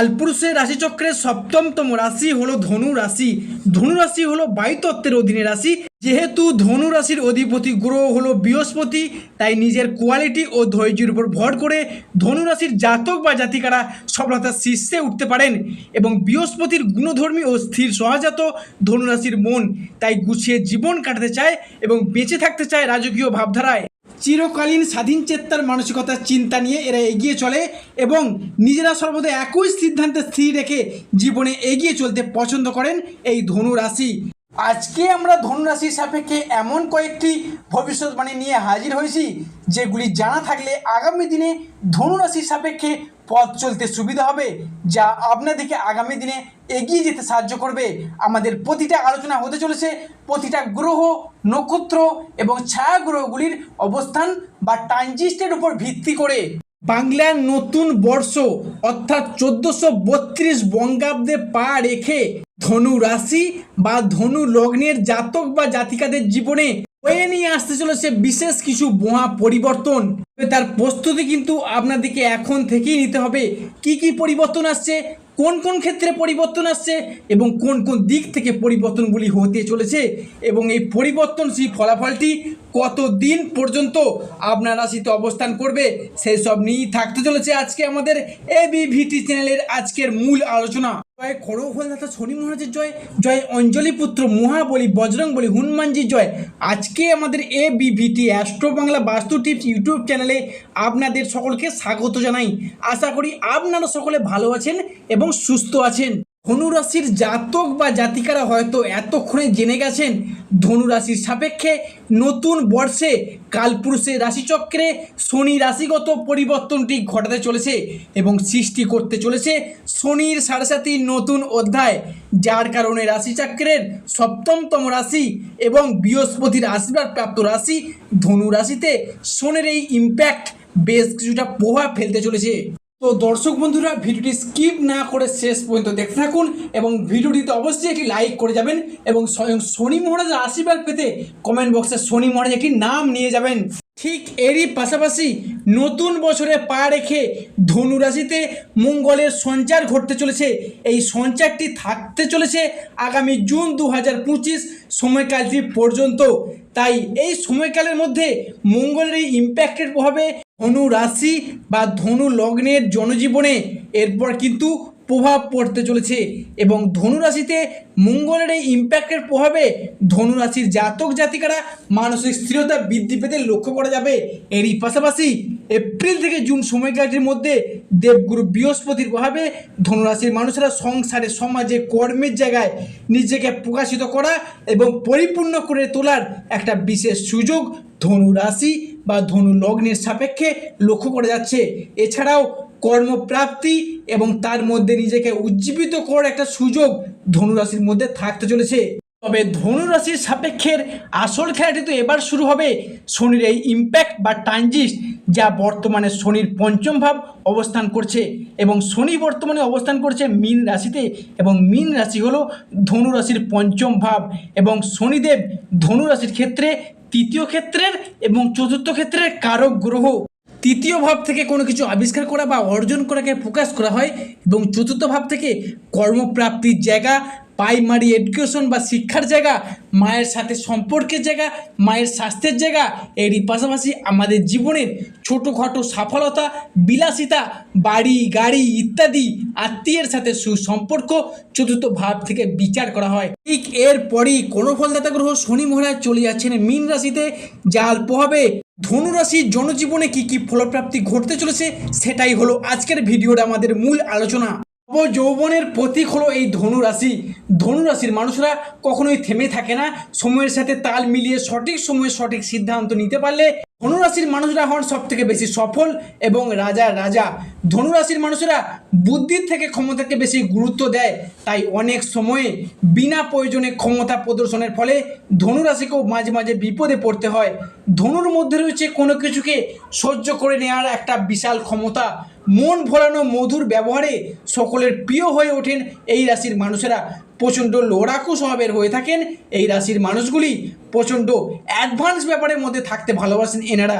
কালপুরুষের রাশিচক্রের সপ্তমতম রাশি হলো ধনু রাশি। ধনু রাশি হলো বায়ুতত্ত্বের অধীনে রাশি। যেহেতু ধনু রাশির অধিপতি গ্রহ হলো বৃহস্পতি, তাই নিজের কোয়ালিটি ও ধৈর্যের উপর ভর করে ধনু রাশির জাতক বা জাতিকারা সফলতার শীর্ষে উঠতে পারেন এবং বৃহস্পতির গুণধর্মী ও স্থির সহজাত ধনু রাশির মন, তাই গুছিয়ে জীবন কাটাতে চায় এবং বেঁচে থাকতে চায় রাজকীয় ভাবধারায়। চিরকালীন স্বাধীন চেত্তার মানসিকতার চিন্তা নিয়ে এরা এগিয়ে চলে এবং নিজেরা সর্বদা একই সিদ্ধান্তে স্থির রেখে জীবনে এগিয়ে চলতে পছন্দ করেন এই ধনু রাশি। আজকে আমরা ধনু রাশির সাপেক্ষে এমন কয়েকটি ভবিষ্যৎবাণী নিয়ে হাজির হয়েছি, যেগুলি জানা থাকলে আগামী দিনে ধনু রাশির সাপেক্ষে পথ চলতে সুবিধা হবে, যা আপনাদেরকে আগামী দিনে এগিয়ে যেতে সাহায্য করবে। আমাদের প্রতিটা আলোচনা হতে চলেছে, প্রতিটা গ্রহ, নক্ষত্র এবং ছায়া গ্রহগুলির অবস্থান বা ট্রানজিস্টের উপর ভিত্তি করে। বাংলার নতুন বর্ষ, অর্থাৎ চোদ্দশো বত্রিশ বঙ্গাব্দে পা রেখে ধনু রাশি বা ধনু লগ্নের জাতক বা জাতিকাদের জীবনে বয়ে নিয়ে আসতে চলেছে বিশেষ কিছু বোহা পরিবর্তন। তার প্রস্তুতি কিন্তু আপনাদেরকে এখন থেকেই নিতে হবে। কি কি পরিবর্তন আসছে কোন কোন ক্ষেত্রে পরিবর্তন আসছে এবং কোন কোন দিক থেকে পরিবর্তনগুলি হতে চলেছে এবং এই পরিবর্তনশীল ফলাফলটি কত দিন পর্যন্ত আপনার রাশিতে অবস্থান করবে সেই সব নিয়েই থাকতে চলেছে আজকে আমাদের এবিভিটি বিভিটি চ্যানেলের আজকের মূল আলোচনা। জয় খড়গদাতা শনি মহারাজের জয় জয় অঞ্জলি পুত্র মহাবলি বজরং বলি, হনুমানজির জয়। আজকে আমাদের এ বিভিটি অ্যাস্ট্রো বাংলা বাস্তু টিপস ইউটিউব চ্যানেলে আপনাদের সকলকে স্বাগত জানাই। আশা করি আপনারা সকলে ভালো আছেন এবং সুস্থ আছেন। ধনুরাশির জাতক বা জাতিকারা হয়তো এতক্ষণে জেনে গেছেন, ধনুরাশির সাপেক্ষে নতুন বর্ষে কালপুরুষের রাশিচক্রে শনি রাশিগত পরিবর্তনটি ঘটাতে চলেছে এবং সৃষ্টি করতে চলেছে শনির সাড়ে নতুন অধ্যায়, যার কারণে রাশিচক্রের সপ্তমতম রাশি এবং বৃহস্পতির আশীর্বাদ প্রাপ্ত রাশি ধনু রাশিতে শনির এই ইম্প্যাক্ট বেশ কিছুটা প্রভাব ফেলতে চলেছে। তো দর্শক বন্ধুরা, ভিডিওটি স্কিপ না করে শেষ পর্যন্ত দেখতে থাকুন এবং ভিডিওটিতে অবশ্যই একটি লাইক করে যাবেন এবং স্বয়ং শনি মহারাজের আশীর্বাদ পেতে কমেন্ট বক্সে শনি মহারাজ একটি নাম নিয়ে যাবেন। ঠিক এরই পাশাপাশি নতুন বছরে পা রেখে ধনু রাশিতে মঙ্গলের সঞ্চার ঘটতে চলেছে। এই সঞ্চারটি থাকতে চলেছে আগামী জুন দু হাজার পঁচিশ সময়কালটি পর্যন্ত। তাই এই সময়কালের মধ্যে মঙ্গলের এই ইম্প্যাক্টের প্রভাবে ধনু রাশি বা ধনু লগ্নের জনজীবনে এরপর কিন্তু প্রভাব পড়তে চলেছে এবং ধনু রাশিতে মঙ্গলের এই ইম্প্যাক্টের প্রভাবে ধনু রাশির জাতক জাতিকারা মানসিক স্থিরতা বৃদ্ধি পেতে লক্ষ্য করা যাবে। এরই পাশাপাশি এপ্রিল থেকে জুন সময়কালটির মধ্যে দেবগুরু বৃহস্পতির প্রভাবে ধনুরাশির মানুষেরা সংসারে, সমাজে, কর্মের জায়গায় নিজেকে প্রকাশিত করা এবং পরিপূর্ণ করে তোলার একটা বিশেষ সুযোগ ধনু রাশি বা ধনু লগ্নের সাপেক্ষে লক্ষ্য করা যাচ্ছে। এছাড়াও কর্মপ্রাপ্তি এবং তার মধ্যে নিজেকে উজ্জীবিত করার একটা সুযোগ ধনুরাশির মধ্যে থাকতে চলেছে। তবে ধনুরাশির সাপেক্ষের আসল খেলাটি তো এবার শুরু হবে শনির এই ইম্প্যাক্ট বা ট্রানজিস্ট যা বর্তমানে শনির পঞ্চম ভাব অবস্থান করছে এবং শনি বর্তমানে অবস্থান করছে মীন রাশিতে এবং মীন রাশি হলো ধনু রাশির পঞ্চম ভাব এবং শনিদেব ধনু রাশির ক্ষেত্রে তৃতীয় ক্ষেত্রের এবং চতুর্থ ক্ষেত্রের কারক গ্রহ। তৃতীয় ভাব থেকে কোনো কিছু আবিষ্কার করা বা অর্জন করাকে প্রকাশ করা হয় এবং চতুর্থ ভাব থেকে কর্মপ্রাপ্তির জায়গা প্রাইমারি এডুকেশন বা শিক্ষার জায়গা, মায়ের সাথে সম্পর্কের জায়গা, মায়ের স্বাস্থ্যের জায়গা, এরই পাশাপাশি আমাদের জীবনের ছোটোখাটো সফলতা, বিলাসিতা, বাড়ি, গাড়ি ইত্যাদি আত্মীয়ের সাথে সুসম্পর্ক চতুর্থ ভাব থেকে বিচার করা হয়। ঠিক এরপরই কোনো ফলদাতা গ্রহ শনি মহারাজ চলে যাচ্ছেন মীন রাশিতে, যার প্রভাবে ধনুরাশির জনজীবনে কি কি ফলপ্রাপ্তি ঘটতে চলেছে, সেটাই হলো আজকের ভিডিওর আমাদের মূল আলোচনা। যৌবনের প্রতীক হলো এই ধনুরাশি। ধনুরাশির মানুষরা কখনোই থেমে থাকে না। সময়ের সাথে তাল মিলিয়ে সঠিক সময়ে সঠিক সিদ্ধান্ত নিতে পারলে ধনুরাশির মানুষরা হন সব থেকে বেশি সফল এবং রাজা রাজা। ধনুরাশির মানুষেরা বুদ্ধির থেকে ক্ষমতাকে বেশি গুরুত্ব দেয়, তাই অনেক সময়ে বিনা প্রয়োজনে ক্ষমতা প্রদর্শনের ফলে ধনুরাশিকেও মাঝে মাঝে বিপদে পড়তে হয়। ধনুর মধ্যে রয়েছে কোনো কিছুকে সহ্য করে নেওয়ার একটা বিশাল ক্ষমতা। মন ভরানো মধুর ব্যবহারে সকলের প্রিয় হয়ে ওঠেন এই রাশির মানুষেরা। প্রচণ্ড লোড়াকু স্বভাবের হয়ে থাকেন এই রাশির মানুষগুলি। প্রচণ্ড অ্যাডভান্স ব্যাপারের মধ্যে থাকতে ভালোবাসেন এনারা।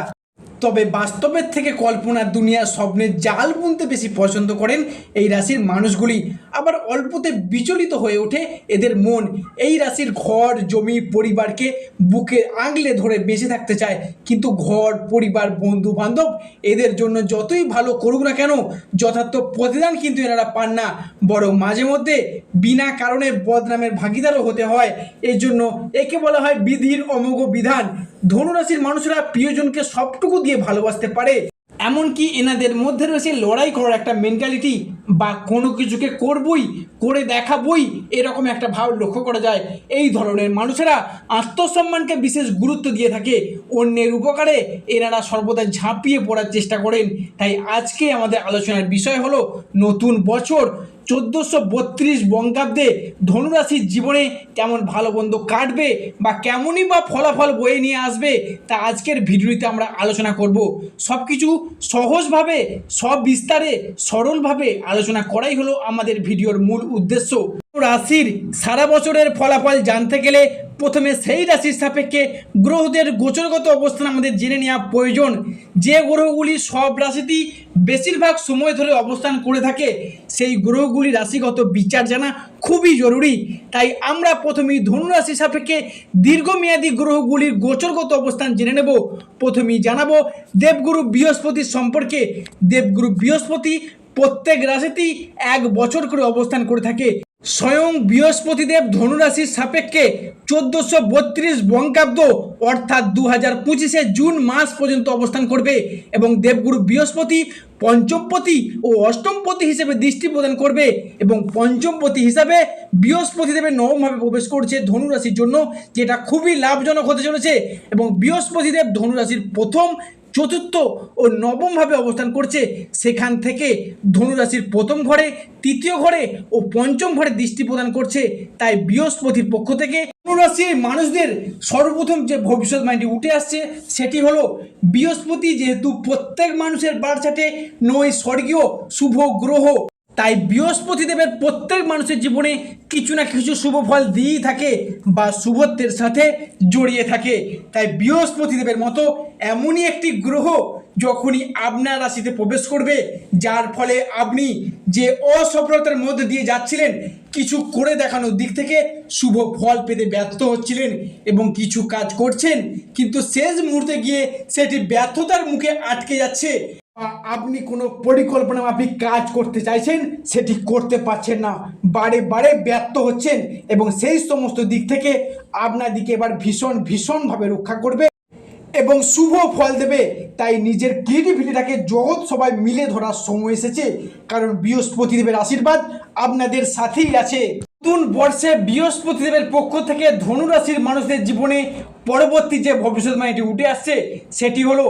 তবে বাস্তবের থেকে কল্পনার দুনিয়া স্বপ্নের জাল বুনতে বেশি পছন্দ করেন এই রাশির মানুষগুলি। আবার অল্পতে বিচলিত হয়ে ওঠে এদের মন। এই রাশির ঘর, জমি, পরিবারকে বুকে আগলে ধরে বেঁচে থাকতে চায়। কিন্তু ঘর, পরিবার বন্ধু বান্ধব এদের জন্য যতই ভালো করুক না কেন, যথার্থ প্রতিদান কিন্তু এনারা পান না। বরং মাঝে মধ্যে বিনা কারণে বদনামের ভাগিদারও হতে হয়। এর জন্য একে বলা হয় বিধির অমোঘ বিধান। ধনুরাশির মানুষরা প্রিয়জনকে সবটুকু দিয়ে ভালোবাসতে পারে। এমনকি এনাদের মধ্যে রয়েছে লড়াই করার একটা মেন্টালিটি বা কোনো কিছুকে করবই, করে দেখাবই, এরকম একটা ভাব লক্ষ্য করা যায়। এই ধরনের মানুষেরা আত্মসম্মানকে বিশেষ গুরুত্ব দিয়ে থাকে। অন্যের উপকারে এনারা সর্বদা ঝাঁপিয়ে পড়ার চেষ্টা করেন। তাই আজকে আমাদের আলোচনার বিষয় হলো নতুন বছর চোদ্দোশো বত্রিশ বঙ্গাব্দে ধনুরাশির জীবনে কেমন ভালো বন্ধ কাটবে বা কেমনই বা ফলাফল বয়ে নিয়ে আসবে তা আজকের ভিডিওতে আমরা আলোচনা করব। সব কিছু সহজভাবে সব বিস্তারে সরলভাবে আলোচনা করাই হলো আমাদের ভিডিওর মূল উদ্দেশ্য। রাশির সারা বছরের ফলাফল জানতে গেলে প্রথমে সেই রাশির সাপেক্ষে গ্রহদের গোচরগত অবস্থান আমাদের জেনে নেওয়া প্রয়োজন। যে গ্রহগুলি সব রাশিতেই বেশিরভাগ সময় ধরে অবস্থান করে থাকে, সেই গ্রহগুলি রাশিগত বিচার জানা খুবই জরুরি। তাই আমরা প্রথমেই ধনুরাশি সাপেক্ষে দীর্ঘমেয়াদী গ্রহগুলির গোচরগত অবস্থান জেনে নেব। প্রথমেই জানাব, দেবগুরু বৃহস্পতির সম্পর্কে। দেবগুরু বৃহস্পতি প্রত্যেক রাশিতেই এক বছর করে অবস্থান করে থাকে। স্বয়ং বৃহস্পতিদেব ধনুরাশির সাপেক্ষে চোদ্দোশো বত্রিশ বঙ্গাব্দ, অর্থাৎ দু হাজার পঁচিশে জুন মাস পর্যন্ত অবস্থান করবে এবং দেবগুরু বৃহস্পতি, পঞ্চমপতি ও অষ্টমপতি হিসেবে দৃষ্টি প্রদান করবে এবং পঞ্চমপতি হিসাবে বৃহস্পতি দেবের নবমভাবে প্রবেশ করছে ধনুরাশির জন্য, যেটা খুবই লাভজনক হতে চলেছে এবং বৃহস্পতিদেব ধনুরাশির প্রথম চতুর্থ ও নবমভাবে অবস্থান করছে। সেখান থেকে ধনুরাশির প্রথম ঘরে, তৃতীয় ঘরে ও পঞ্চম ঘরে দৃষ্টি প্রদান করছে। তাই বৃহস্পতির পক্ষ থেকে ধনুরাশির মানুষদের সর্বপ্রথম যে ভবিষ্যৎ ভবিষ্যৎবাণীটি উঠে আসছে, সেটি হলো বৃহস্পতি যেহেতু প্রত্যেক মানুষের বারচাটে নয় স্বর্গীয় শুভ গ্রহ তাই বৃহস্পতি দেবের প্রত্যেক মানুষের জীবনে কিছু না কিছু শুভ ফল দিয়েই থাকে বা শুভত্বের সাথে জড়িয়ে থাকে। তাই বৃহস্পতি দেবের মতো এমনই একটি গ্রহ যখনই আপনার রাশিতে প্রবেশ করবে, যার ফলে আপনি যে অসফলতার মধ্যে দিয়ে যাচ্ছিলেন, কিছু করে দেখানোর দিক থেকে শুভ ফল পেতে ব্যর্থ হচ্ছিলেন এবং কিছু কাজ করছেন, কিন্তু শেষ মুহূর্তে গিয়ে সেটি ব্যর্থতার মুখে আটকে যাচ্ছে। আপনি কোনো পরিকল্পনা মাফিক কাজ করতে চাইছেন, সেটি করতে পারছেন না। বারে বারে ব্যর্থ হচ্ছেন এবং সেই সমস্ত দিক থেকে আপনার দিকে এবার ভীষণ, ভীষণভাবে রক্ষা করবে এবং শুভ ফল দেবে। তাই নিজের ক্রিয়েটিভিটিটাকে জগৎ সবাই মিলে ধরার সময় এসেছে। কারণ বৃহস্পতি দেবের আশীর্বাদ আপনাদের সাথেই আছে। নতুন বর্ষে বৃহস্পতিদেবের পক্ষ থেকে ধনুরাশির মানুষদের জীবনে পরবর্তী যে ভবিষ্যৎবাণীটি উঠে আসছে, সেটি হলো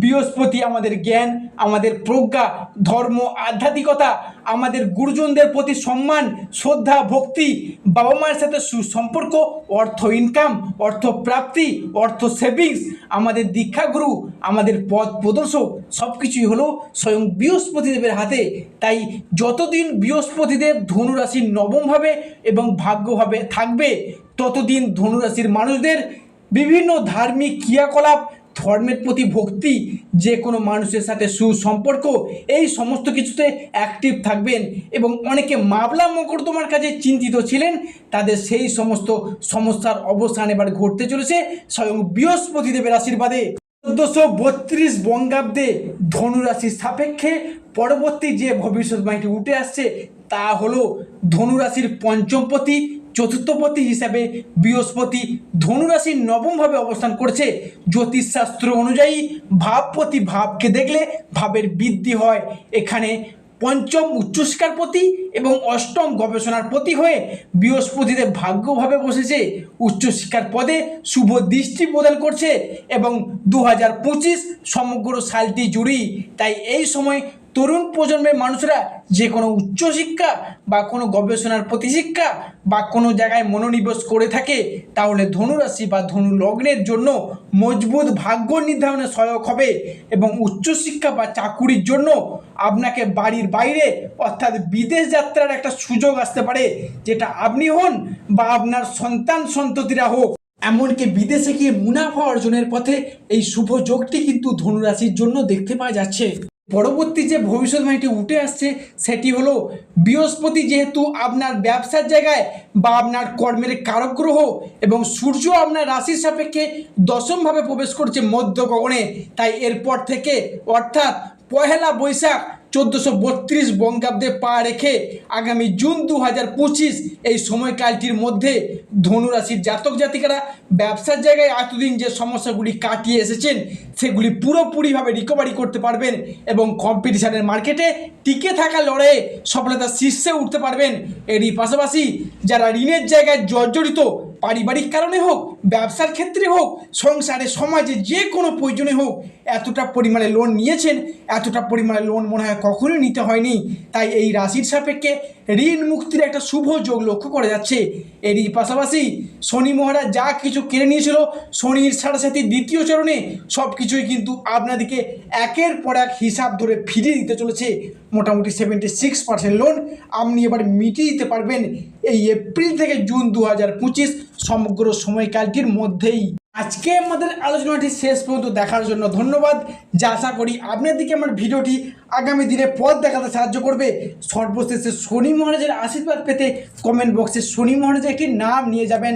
বৃহস্পতি আমাদের জ্ঞান, আমাদের প্রজ্ঞা, ধর্ম, আধ্যাত্মিকতা, আমাদের গুরুজনদের প্রতি সম্মান, শ্রদ্ধা, ভক্তি, বাবা মায়ের সাথে সুসম্পর্ক, অর্থ ইনকাম অর্থ প্রাপ্তি, অর্থ সেভিংস আমাদের দীক্ষাগুরু, আমাদের পথ প্রদর্শক সব কিছুই হলো স্বয়ং বৃহস্পতিদেবের হাতে। তাই যতদিন বৃহস্পতিদেব ধনুরাশির নবমভাবে এবং ভাগ্যভাবে থাকবে, ততদিন ধনুরাশির মানুষদের বিভিন্ন ধার্মিক ক্রিয়াকলাপ, ধর্মের প্রতি ভক্তি, যে কোনো মানুষের সাথে সুসম্পর্ক, এই সমস্ত কিছুতে অ্যাক্টিভ থাকবেন। এবং অনেকে মামলা মোকদ্দমার কাজে চিন্তিত ছিলেন, তাদের সেই সমস্ত সমস্যার অবসান এবার ঘটতে চলেছে স্বয়ং বৃহস্পতি দেবের আশীর্বাদে। চোদ্দোশো বত্রিশ বঙ্গাব্দে ধনুরাশির সাপেক্ষে পরবর্তী যে ভবিষ্যৎবাণীটি উঠে আসছে, তা হলো ধনুরাশির পঞ্চমপতি চতুর্থপতি হিসাবে বৃহস্পতি ধনুরাশির নবমভাবে অবস্থান করছে। জ্যোতিষশাস্ত্র অনুযায়ী ভাবপতি ভাবকে দেখলে ভাবের বৃদ্ধি হয়। এখানে পঞ্চম উচ্চশিক্ষার প্রতি এবং অষ্টম গবেষণার প্রতি হয়ে বৃহস্পতিতে ভাগ্যভাবে বসেছে। উচ্চশিক্ষার পদে শুভ দৃষ্টি প্রদান করছে এবং দু হাজার পঁচিশ সমগ্র সালটি জুড়েই। তাই এই সময় তরুণ প্রজন্মের মানুষরা যে কোনো উচ্চশিক্ষা বা কোনো গবেষণার প্রতিশিক্ষা বা কোনো জায়গায় মনোনিবেশ করে থাকে, তাহলে ধনুরাশি বা ধনু লগ্নের জন্য মজবুত ভাগ্য নির্ধারণে সহায়ক হবে এবং উচ্চশিক্ষা বা চাকুরির জন্য আপনাকে বাড়ির বাইরে অর্থাৎ বিদেশ যাত্রার একটা সুযোগ আসতে পারে, যেটা আপনি হন বা আপনার সন্তান সন্ততিরা হোক। এমনকি বিদেশে গিয়ে মুনাফা অর্জনের পথে এই শুভ যোগটি কিন্তু ধনুরাশির জন্য দেখতে পাওয়া যাচ্ছে। পরবর্তী যে ভবিষ্যৎবাণীটি উঠে আসছে, সেটি হলো, বৃহস্পতি যেহেতু আপনার ব্যবসার জায়গায় বা আপনার কর্মের কারক গ্রহ এবং সূর্য আপনার রাশির সাপেক্ষে দশমভাবে প্রবেশ করছে মধ্য গগনে, তাই এরপর থেকে অর্থাৎ পহেলা বৈশাখ চোদ্দোশো বত্রিশ বঙ্গাব্দে পা রেখে আগামী জুন দু হাজার পঁচিশ এই সময়কালটির মধ্যে ধনুরাশির জাতক জাতিকারা ব্যবসার জায়গায় এতদিন যে সমস্যাগুলি কাটিয়ে এসেছেন, সেগুলি পুরোপুরিভাবে রিকভারি করতে পারবেন এবং কম্পিটিশনের মার্কেটে টিকে থাকা লড়াইয়ে সফলতার শীর্ষে উঠতে পারবেন। এরই পাশাপাশি যারা ঋণের জায়গায় জর্জরিত পারিবারিক কারণে হোক, ব্যবসার ক্ষেত্রে হোক, সংসারে, সমাজে যে কোনো প্রয়োজনে হোক, এতটা পরিমাণে লোন নিয়েছেন, এতটা পরিমাণে লোন মনে হয় কখনোই নিতে হয়নি। তাই এই রাশির সাপেক্ষে ঋণ মুক্তির একটা শুভ যোগ লক্ষ্য করা যাচ্ছে। এরই পাশাপাশি শনি মহারাজ যা কিছু কেড়ে নিয়েছিল, শনির সাথে সাথে দ্বিতীয় চরণে সব কিছুই কিন্তু আপনাদেরকে একের পর এক হিসাব ধরে ফিরিয়ে দিতে চলেছে। মোটামুটি সেভেন্টি সিক্স পার্সেন্ট লোন আপনি এবার মিটিয়ে দিতে পারবেন এই এপ্রিল থেকে জুন দু হাজার পঁচিশ সমগ্র সময়কালটির মধ্যেই। আজকে আমাদের আলোচনাটি শেষ পর্যন্ত দেখার জন্য ধন্যবাদ। যা আশা করি আপনাদেরকে আমার ভিডিওটি আগামী দিনে পথ দেখাতে সাহায্য করবে। সর্বশেষে শনি মহারাজের আশীর্বাদ পেতে কমেন্ট বক্সে শনি মহারাজের একটি নাম নিয়ে যাবেন।